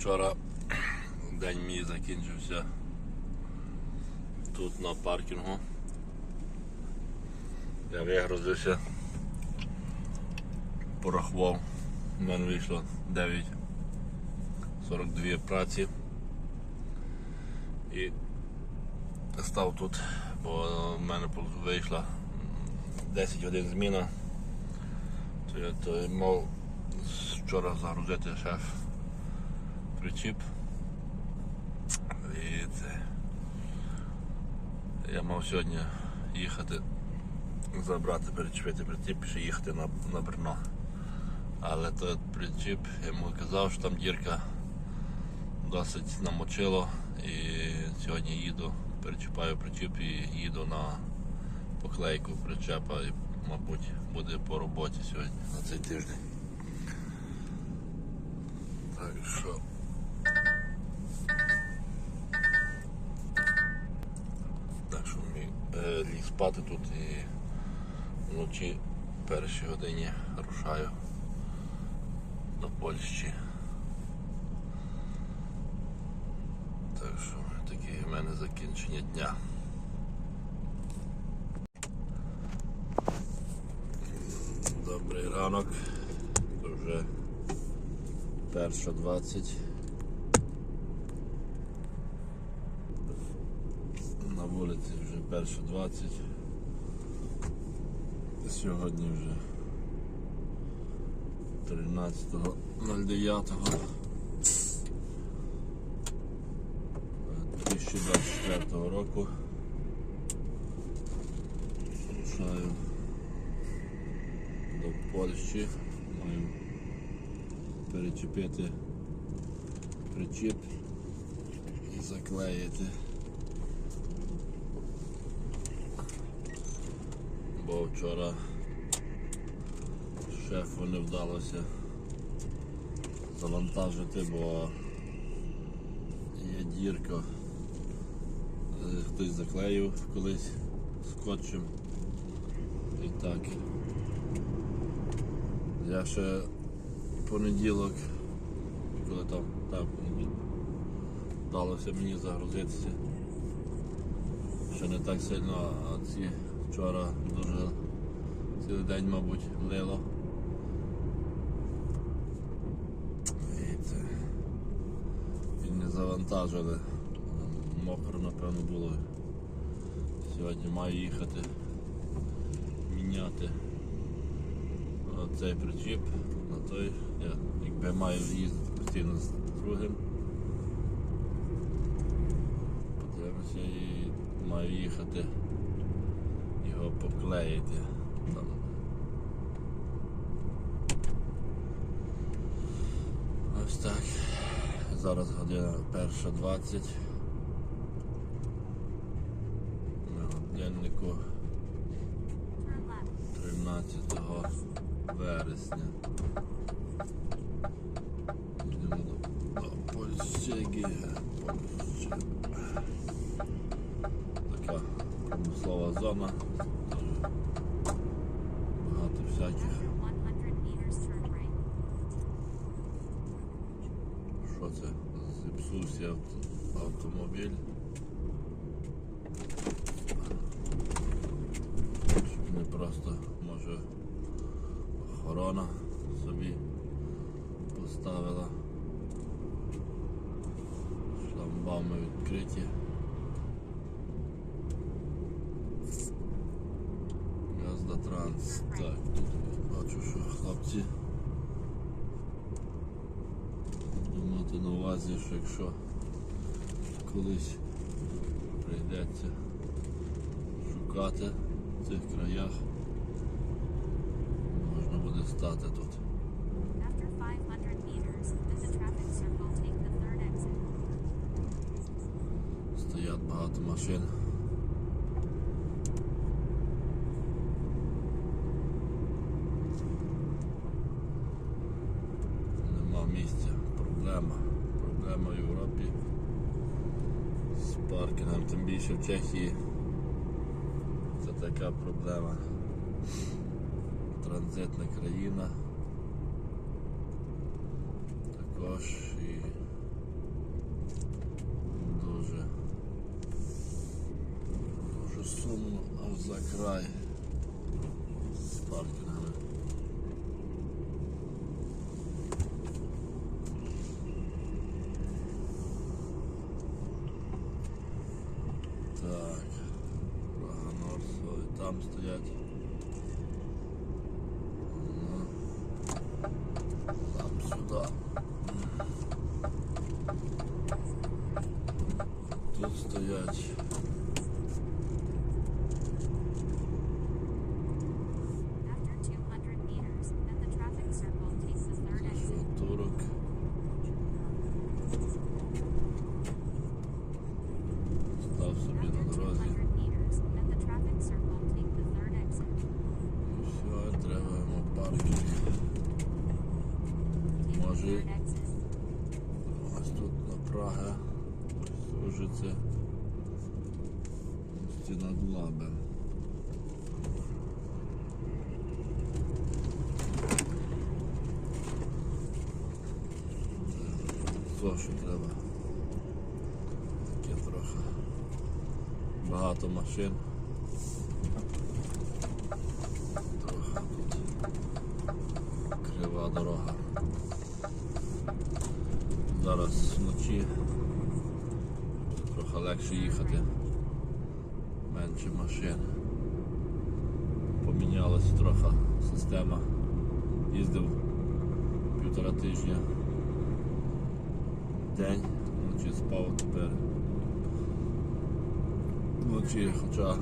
Вчора день мій закінчився тут на паркінгу. Я вигрузився, порахував, в мене вийшло 9,42 праці. І став тут, бо в мене вийшла 10 годин зміна. То я мав вчора загрузити шеф причіп. І це. Я мав сьогодні їхати, забрати, перечепити причіп і їхати на, на Брно. Але той причіп, йому казав, що там дірка досить намочило і сьогодні їду, перечіпаю причіп і їду на поклейку причепа і, мабуть, буде по роботі сьогодні на цей тиждень. Так що. Спати тут і вночі першій годині рушаю до Польщі. Так що таке в мене закінчення дня. Добрий ранок. Вже перша 20. 21.20 Сьогодні вже 13.09 2024 року Рушаю до Польщі. Маємо перечепити причіп і заклеїти. Вчора шефу не вдалося завантажити, бо є дірка. Е, Хтось заклеїв колись скотчем. І так. Я ще понеділок, коли там так, вдалося мені загрузитися. Ще не так сильно, а ці вчора дуже цілий день, мабуть, лило. І це і не завантажили. Мокро, напевно, було. Сьогодні маю їхати міняти цей причіп на той. Я якби маю їздити постійно з другим. Подивимося і маю їхати його поклеїти. Там. Ось так. Зараз година перша 20. На годиннику 13 вересня. fazla ama altı güzel ki. Şurası Zipsus şey yaptı. Otomobil. Так, тут бачу, що хлопці мати на увазі, що якщо колись прийдеться шукати в цих краях, можна буде стати тут. After 500 meters, there's a traffic circle. Take the third exit. Стоять багато машин. Чехії це така проблема. Транзитна країна. Також і дуже дуже сумно за край. Багато машин. Трохи тут крива дорога. Зараз вночі трохи легше їхати. Менше машин. Помінялася трохи система. Їздив півтора тижня. День, вночі спав тепер. Вночі, хоча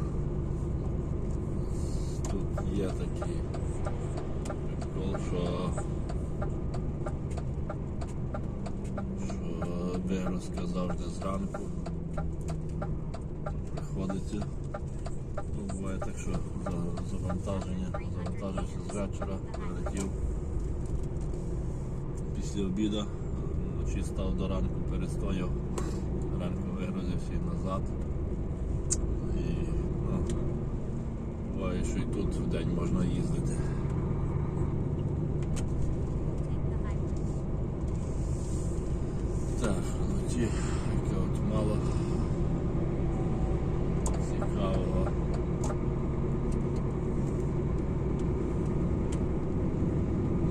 тут є такий прикол, що що сказав, де зранку. Приходиться. Ну, буває так, що завантаження, завантажився з вечора, прилетів після обіду, вночі став до ранку, перестояв, ранку вигрузився і назад. Буває, що і тут в день можна їздити. Take the highway. Так, ну ті, яке от мало цікавого.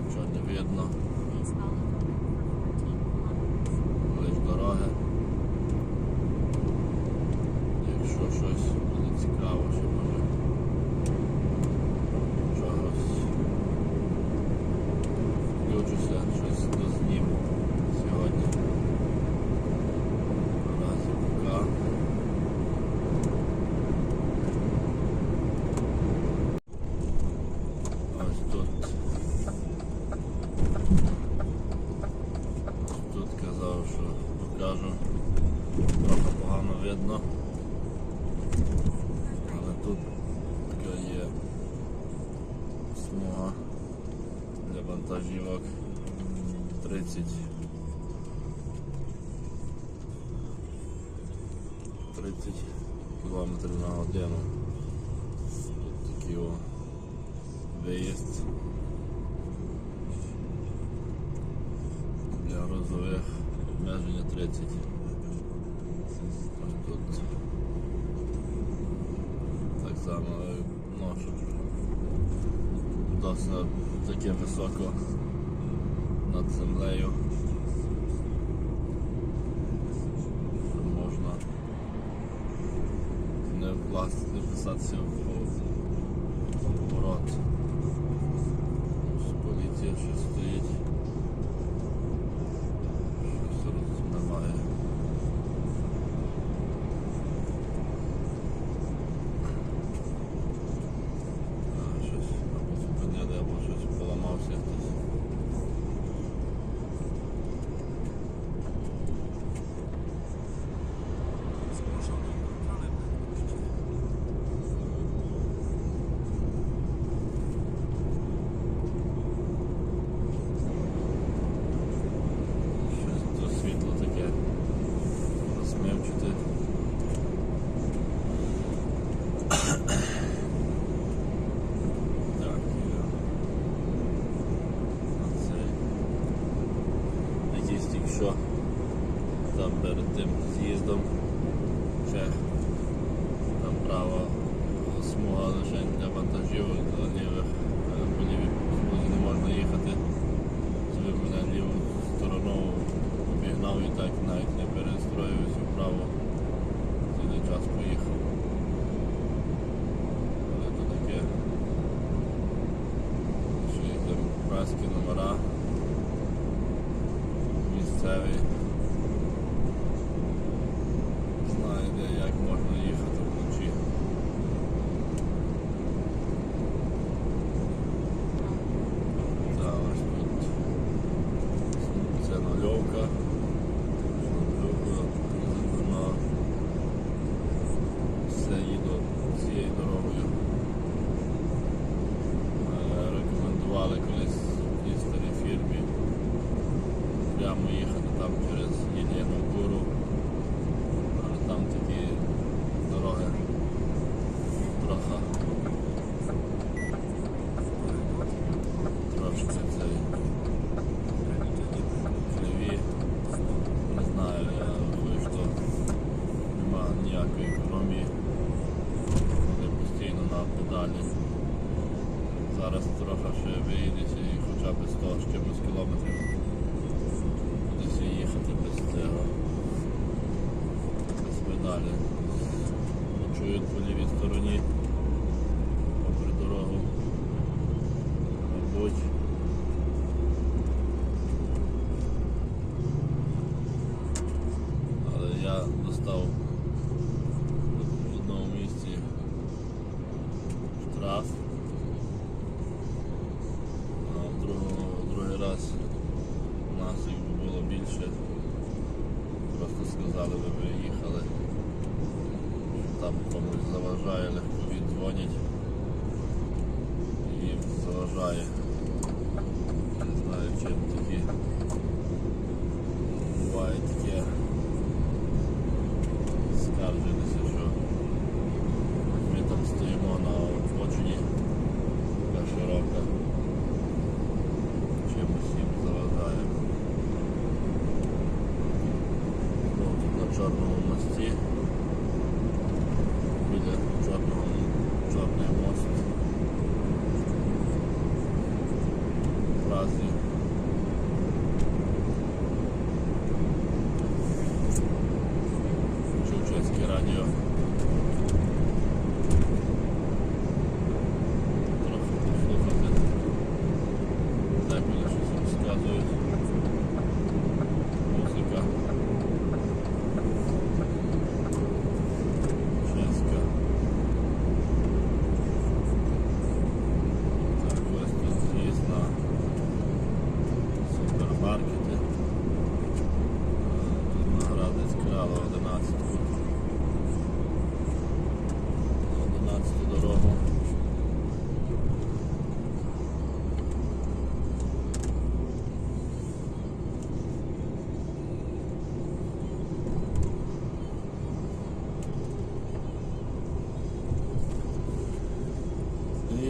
Нічого не видно, Please follow the route for 14 kilometers. лиш дороги. Якщо щось буде цікаво, що може чогось включуся, щось дозніму сьогодні. Наразі пока. Ось тут. Тут казав, що покажу. Трохи погано видно. Але тут така є смуга для вантажівок 30 30 км на годину. Тут такий о виїзд для грузових обмеження 30. Ось тут так само, ну, досить таке високо над землею. Що можна не власне не писатися в перед тим з'їздом ще там права смуга лише для вантажів, до лівих е, по лівій смузі не можна їхати. Собі мене ліву сторону обігнав і так навіть не перестроївся вправо. Цілий час поїхав. Але то таке. Ще йдемо праски на But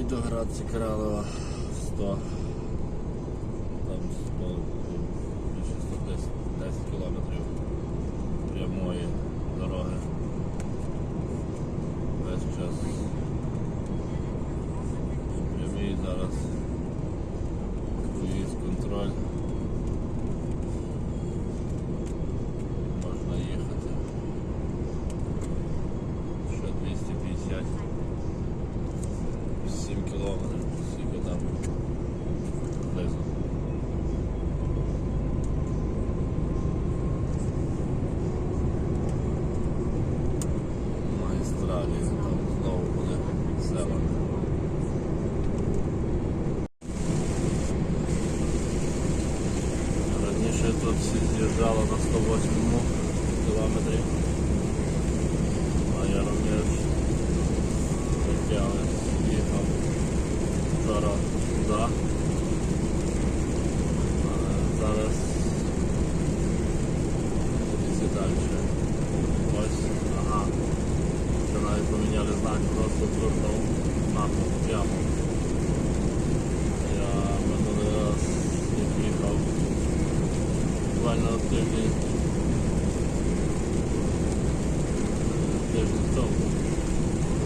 до Грації Кралова 100 там більше 110 10 кілометрів прямої дороги. Весь час. всі з'їжджали на 108 кілометрі. oldu.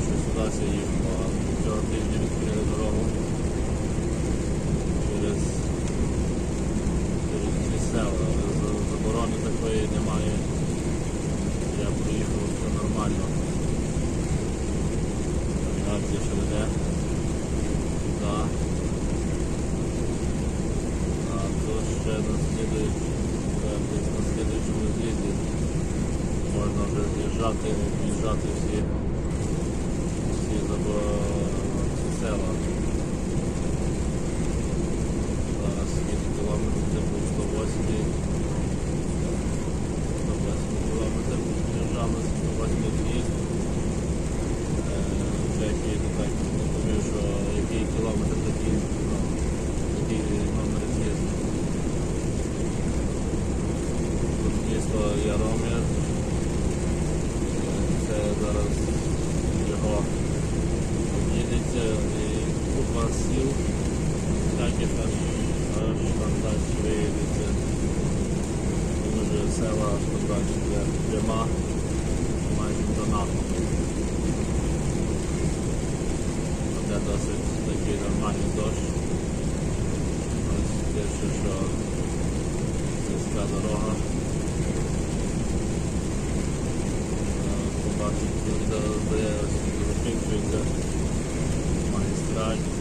Şu sular şey yiyorum falan. 4 50 bir Bo ja jestem my że ma jest radny.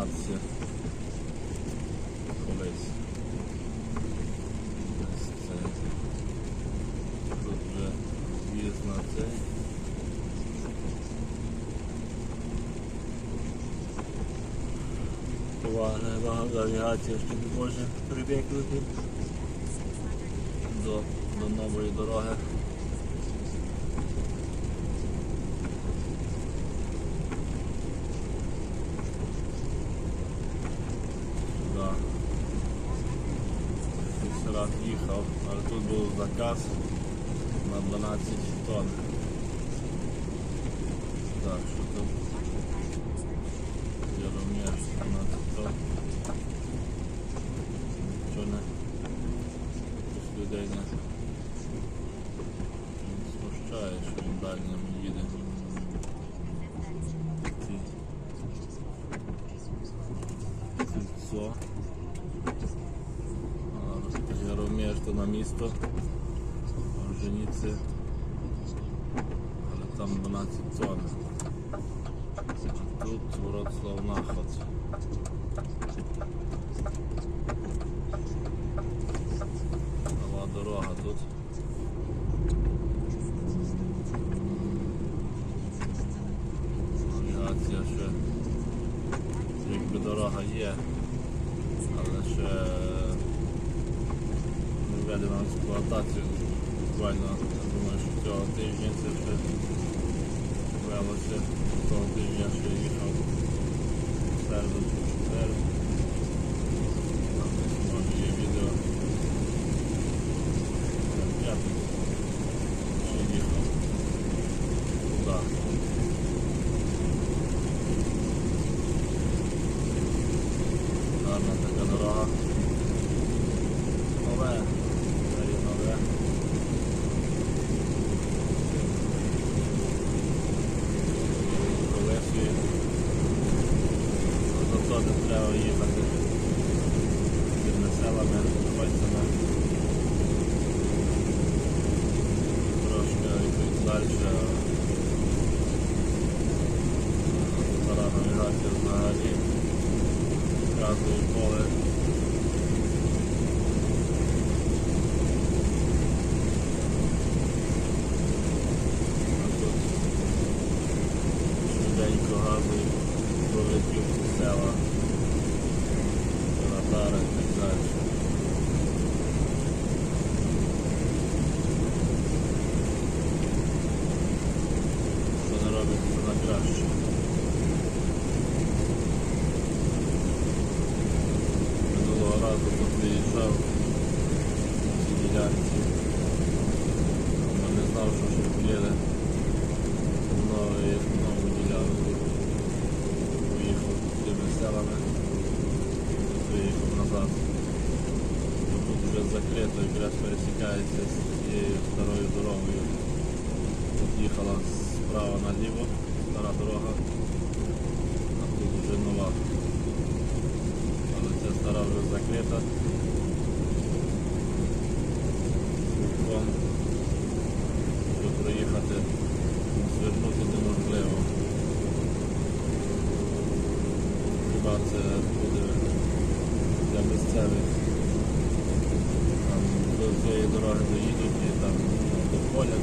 розібратися колись. Ось це. Тут може прибігнути до, до нової дороги. заказ на 12 тонн. Так, що там Я думаю, 12 тонн. Нічого не людей не спущає, що він далі нам їде. Кільцо. Яромір, то на місто пшениці, але там 12 тонн. Тут Вроцлав наход. Нова дорога тут. Авіація ще якби дорога є, але ще не введена в експлуатацію буквально думаю, що цього тижня це все велося, цього тижня ще їхав середу чи четвер. and на цій не знав, що приїде новий, нову ділянку. Поїхав селами, виїхав назад. Тут вже закрито, якраз пересікається з цією старою дорогою. Тут їхала справа наліво, стара дорога, а тут вже нова. Але ця стара вже закрита. Слухом вже проїхати, звернути неможливо. Хіба це буде для місцевих. Там до цієї дороги доїдуть і там ну, до поля,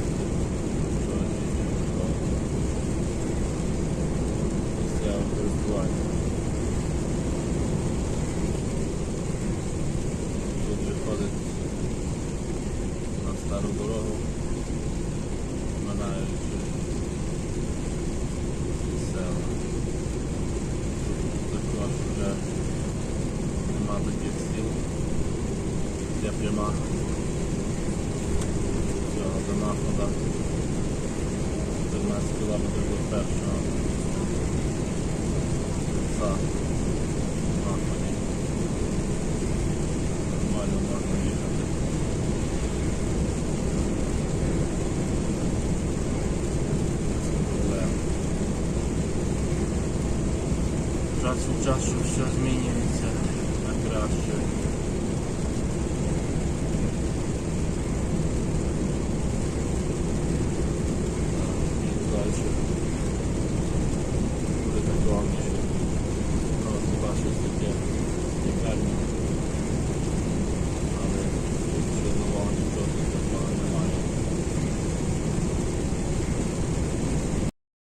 czasu czasu się zmienił